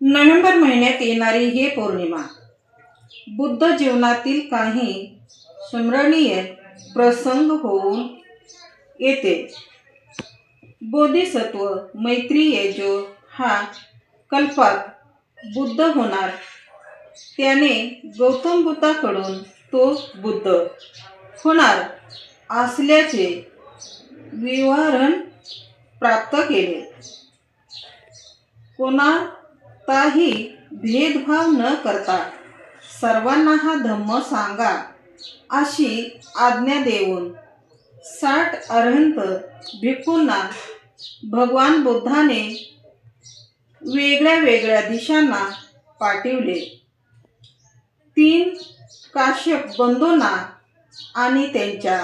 November महिन्यात येणारी ही पौर्णिमा. बुद्ध जीवनातील काही स्मरणीय प्रसंग होऊन येते. बोधिसत्व मैत्रीय जो हा कल्पात बुद्ध होणार. त्याने गौतम बुद्धाकडून तो बुद्ध होणार असल्याचे विवरण प्राप्त केले. कोणा कोणताही भेदभाव न करता सर्वांना हा धम्म सांगा अशी आज्ञा देऊन साठ अरहंत भिक्खूंना भगवान बुद्धाने वेगळ्या वेगळ्या दिशांना पाठविले. तीन काश्यप बंधूंना आणि त्यांच्या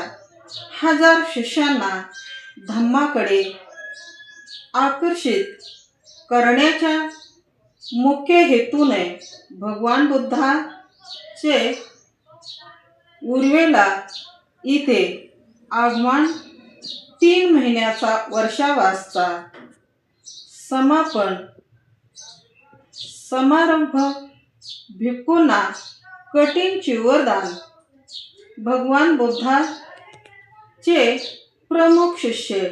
हजार शिष्यांना धम्माकडे आकर्षित करण्याच्या मुख्य हेतूने भगवान बुद्धाचे उर्वेला इथे आगमन तीन महिन्याचा वर्षावासचा समापन समारंभ भिक्खूंना कठीण चिवरदान. भगवान बुद्धाचे प्रमुख शिष्य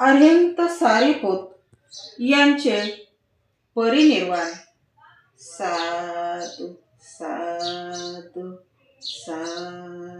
अरहंत सारीपोत यांचे પરિનિર્વાણ. સાધુ સાધુ સાધુ.